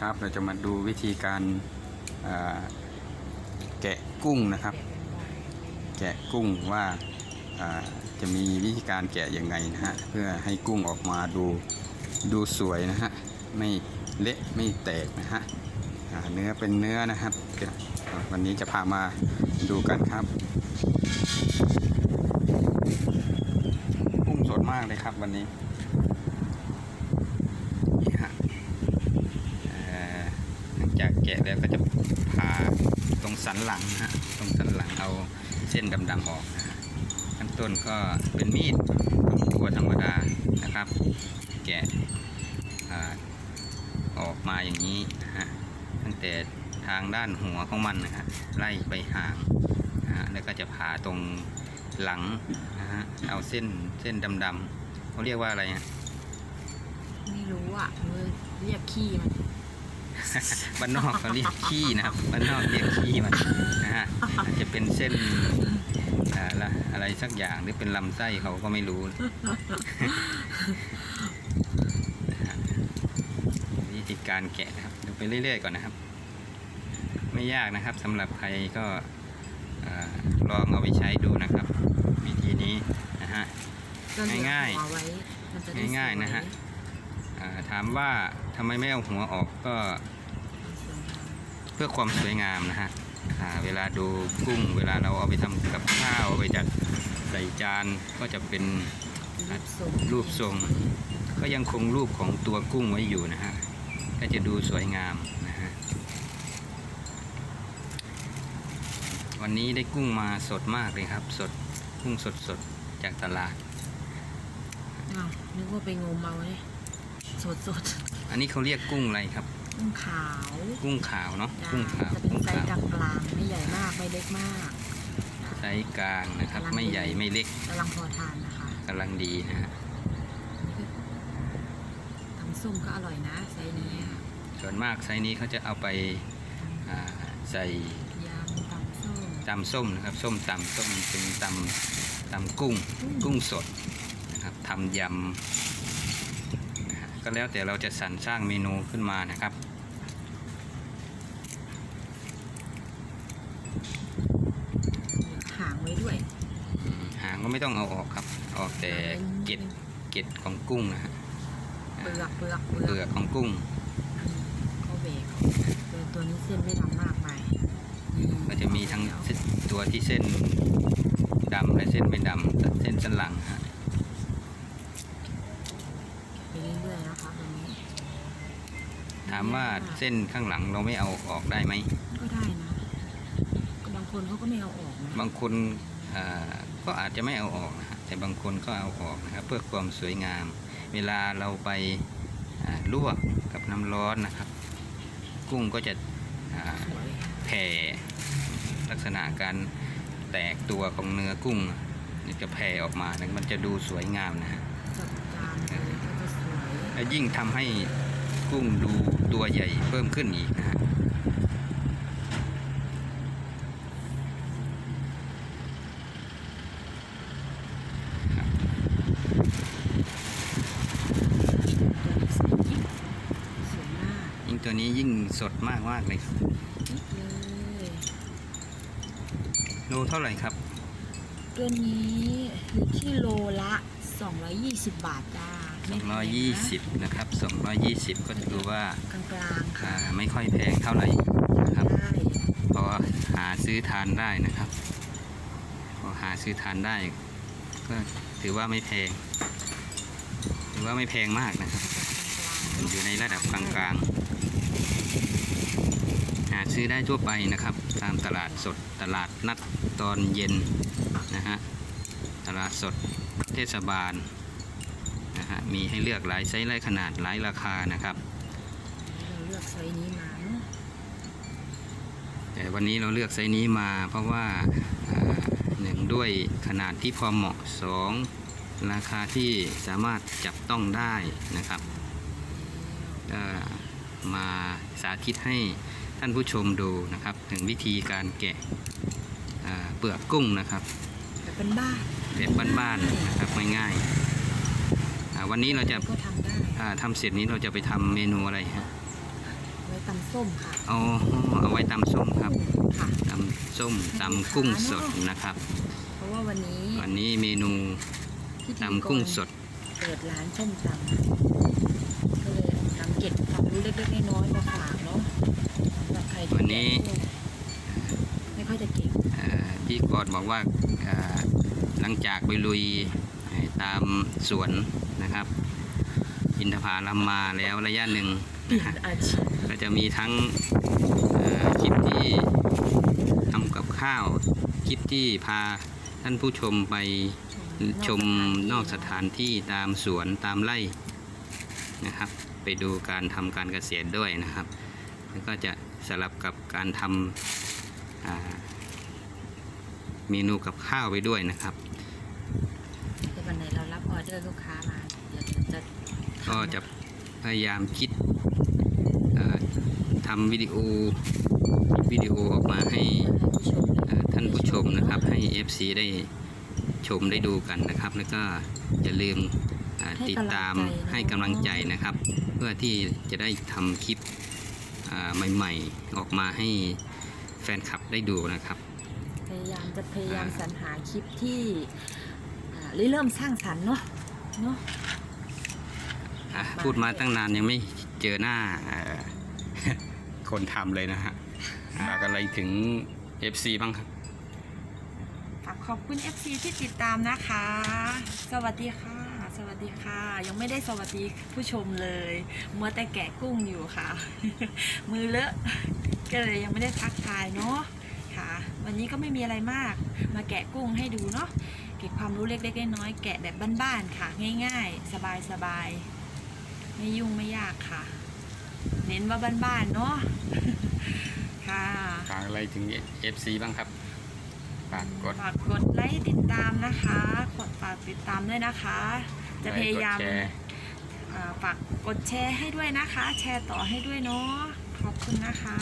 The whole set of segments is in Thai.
ครับ เราจะมาดูวิธีการาแกะกุ้งนะครับ แกะกุ้งว่าาจะมีวิธีการแกะยังไงนะฮะเพื่อให้กุ้งออกมาดูดูสวยนะฮะไม่เละไม่แตกนะฮะเนื้อเป็นเนื้อนะครับ วันนี้จะพามาดูกันครับกุ้งสดมากเลยครับวันนี้ฮะเอ่อหลังจา กแกะแล้วก็จะผ่าตรงสันหลังนะฮะตรงสันหลังเอาเส้นดำๆออกนะฮะขั้นต้นก็เป็นมีดตัวธรรมดานะครับ แกะออกมาอย่างนี้นะฮะตั้งแต่ทางด้านหัวของมันนะฮะไล่ไปห่างนะฮะแล้วก็จะผ่าตรงหลังนะฮะเอาเส้นเส้นดำๆเขาเรียกว่าอะไรฮะไม่รู้อะมือเรียกขี้มัน บ้านนอกเขาเรียกขี้นะครับบ้านนอกเรียกขี้มันนะฮะอาจจะเป็นเส้นอ่าละอะไรสักอย่างหรือเป็นลำไส้เขาก็ไม่รู้นะฮะวิธีการแกะนะครับดูไปเรื่อยๆก่อนนะครับ ไม่ยากนะครับสำหรับใครก็อ่าลองเอาไปใช้ดูนะครับ วิธีนี้นะฮะก็เหลือง่ายๆหัวไว้มันจะได้ง่ายๆนะฮะสวอ่าถามว่าทำไมไม่เอาหัวออกก็เพื่อความสวยงามนะฮะอ่าเวลาดูกุ้ง เวลาเราเอาไปทำกับข้าวเอาไปจัดใส่จานก็จะเป็นรูปทรงรูปทรง ก็ยังคงรูปของตัวกุ้งไว้อยู่นะฮะก็จะดูสวยงามนะฮะวันนี้ได้กุ้งมาสดมากเลยครับ สดกุ้งสดสดๆจากตลาดอ้าวนึกว่าไปงมเอาเนี่ยสดสดอันนี้เขาเรียกกุ้งอะไรครับๆ กุ้งขาวกุ้งขาวเนาะจ้ากุ้งขาวจะเป็นกุ้งไซขาวส์กลางๆไม่ใหญ่มากไม่เล็กมากนะไซส์กลางนะครับไม่ใหญ่ไม่เล็กกำลังพอทานนะคะกำลังดีนะฮะทำส้มก็อร่อยนะไซส์นี้อะส่วนมากไซส์นี้เขาจะเอาไปอ่าใส่ยำตำส้มตำส้มนะครับ ส้มตำส้มเป็นตำตำกุ้ง กุ้งสดนะครับทำยำนะฮะก็แล้วแต่เราจะสรรสร้างเมนูขึ้นมานะครับ หางไว้ด้วย อืมหาง ก็ไม่ต้องเอาออกครับออกแต่เกล็ดเกล็ดของกุ้งนะฮะเปลือกเปลือกเปเปลืลืออกกของกุ้งเขาเบรกตัวตัวนี้เส้นไม่ดำมากไปก็จะมีทั้งตัวที่เส้นดำและเส้นไม่ดำเส้นสันหลังฮะไปเรื่อยๆนะคะวันนี้ ถามว่าเส้นข้างหลังเราไม่เอาออกได้ไหมก็ได้นะก็บางคนเขาก็ไม่เอาออกนะบางคนอ่า ก็อาจจะไม่เอาออกนะฮะแต่บางคนก็เอาออกนะครับ เพื่อความสวยงาม เวลาเราไปอ่าลวกกับน้ำร้อนนะครับ กุ้งก็จะอ่าสวยแผ่ลักษณะการแตกตัวของเนื้อกุ้งนี่จะแผ่ออกมานะมันจะดูสวยงามนะฮะจัดการเลยก็จะสวยและยิ่งทำให้กุ้งดูตัวใหญ่เพิ่มขึ้นอีกนะฮะ ตัวนี้สวยสวยมากยิ่งตัวนี้ยิ่งสดมากมากๆเลยครับนิดเลยโลเท่าไหร่ครับ ตัวนี้อยู่ที่โลละ 220 บาทจ้าไม่แพงนะ220 นะครับ 220 ก็ถือว่ากลางๆอ่าค่ะไม่ค่อยแพงเท่าไหร่นะครับได้พอหาซื้อทานได้นะครับพอหาซื้อทานได้ ก็ถือว่าไม่แพง ถือว่าไม่แพงมากนะครับ อยู่ในระดับกลางๆหาซื้อได้ทั่วไปนะครับ ตามตลาดสดตลาดนัดตอนเย็นนะฮะตลาดสดเทศบาลนะฮะมีให้เลือกหลายไซส์หลายขนาดหลายราคานะครับเราเลือกไซส์นี้มาเนาะแต่วันนี้เราเลือกไซส์นี้มาเพราะว่าอ่าหนึ่งด้วยขนาดที่พอเหมาะสองราคาที่สามารถจับต้องได้นะครับก็มาสาธิตให้ ท่านผู้ชมดูนะครับ ถึงวิธีการแกะอ่าเปลือกกุ้งนะครับแต่เป็นบ้านแบบบ้านๆนะครับง่ายๆอ่าวันนี้เราจะก็ทำได้อ่าทำเสร็จนี้เราจะไปทำเมนูอะไรฮะไว้ตำส้มค่ะเอาเอาไว้ตำส้มครับค่ะตำส้มตำกุ้งสดนะครับ เพราะว่าวันนี้วันนี้เมนูพิธีตำกุ้งสดเปิดร้านส้มตำก็เลยนำเก็บความรู้เล็กๆน้อยๆมาฝากเนาะ นนี้ ไม่ค่อยจะเก่งเอ่อพี่กอดบอกว่าเอ่อหลังจากไปลุยตามสวนนะครับ อินทผลัมมาแล้วระยะหนึ่งเปลี่นะยนฮะอาชีพก็จะมีทั้งเอ่อคลิปที่ทำกับข้าวคลิปที่พาท่านผู้ชมไปชมนอกสถานที่ตามสวนตามไร่นะครับ ไปดูการทำการเกษตรด้วยนะครับ แล้วก็จะ สลับกับการทำอ่าเมนูกับข้าวไปด้วยนะครับแต่วันไหนเรารับออเดอร์ลูกค้ามาเดี๋ยวจะทำก็จะพยายามคิดเอ่อทำวิดีโอวิดีโอออกมาให้เอ่อท่านผู้ชมนะครับให้ FC ได้ชมได้ดูกันนะครับ แล้วก็อย่าลืมอ่าติดตามให้กำลังใจนะครับ เพื่อที่จะได้ทำคลิปอ่า ใหม่ๆ ออกมาให้แฟนคลับได้ดูนะครับ พยายามจะพยายามอ่าสรรหาคลิปที่อ่าเริ่มสร้างสรรค์เนาะเนาะอะพูดมาตั้งนานยังไม่เจอหน้าเอ่อคนทำเลยนะฮะฝากอะไรถึง FC บ้างครับฝากขอบคุณ FC ที่ติดตามนะคะ สวัสดีค่ะ สวัสดีค่ะ ยังไม่ได้สวัสดีผู้ชมเลยมัวแต่แกะกุ้งอยู่ค่ะ มือเลอะก็เลยยังไม่ได้ทักทายเนาะค่ะ วันนี้ก็ไม่มีอะไรมาก มาแกะกุ้งให้ดูเนาะเก็บความรู้เล็กๆน้อยๆแกะแบบบ้านๆค่ะ ง่ายๆ สบายๆไม่ยุ่งไม่ยากค่ะ เน้นว่าบ้านๆเนาะค่ะฝากอะไรถึง FC บ้างครับฝากกดฝากกดไลค์ติดตามนะคะ กดฝากติดตามด้วยนะคะ จะพยายามกดแชร์อ่าฝากกดแชร์ให้ด้วยนะคะ แชร์ต่อให้ด้วยเนาะขอบคุณนะคะ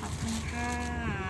ขอบคุณค่ะ